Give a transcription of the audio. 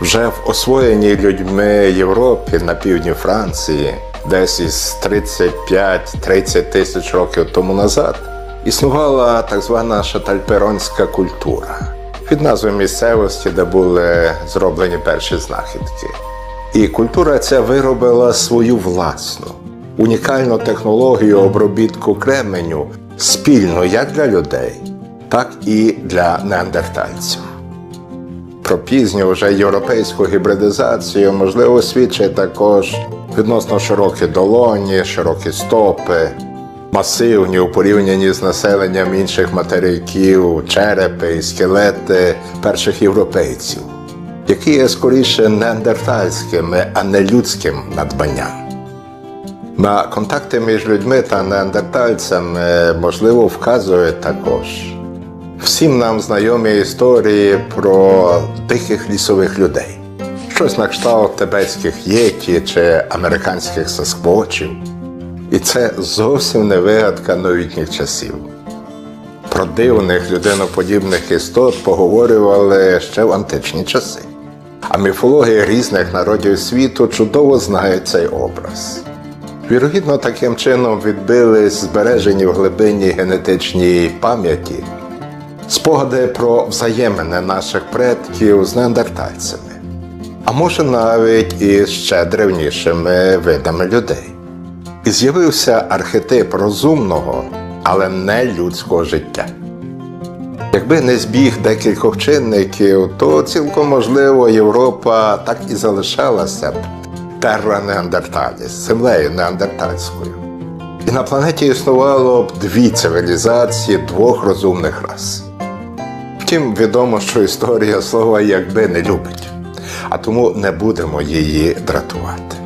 Вже в освоєній людьми Європі на півдні Франції, десь із 35-30 тисяч років тому назад, існувала так звана шатальперонська культура від назви місцевості, де були зроблені перші знахідки. І культура ця виробила свою власну унікальну технологію обробітку кременю спільно як для людей, так і для неандертальців. Про пізню вже європейську гібридизацію можливо свідчить також відносно широкі долоні, широкі стопи, масивні у порівнянні з населенням інших материків, черепи і скелети перших європейців, які є скоріше неандертальським, а не людським надбанням. На контакти між людьми та неандертальцями можливо вказує також. Всім нам знайомі історії про диких лісових людей. Щось на кшталт тибетських єті чи американських сасквочів. І це зовсім не вигадка новітніх часів. Про дивних людиноподібних істот поговорювали ще в античні часи. А міфологія різних народів світу чудово знає цей образ. Вірогідно, таким чином відбились збережені в глибині генетичній пам'яті спогади про взаємини наших предків з неандертальцями, а може навіть із ще древнішими видами людей. І з'явився архетип розумного, але не людського життя. Якби не збіг декількох чинників, то цілком можливо Європа так і залишалася б терра неандерталіс, землею неандертальською. І на планеті існувало б дві цивілізації двох розумних рас. Втім, відомо, що історія слова якби не любить, а тому не будемо її дратувати.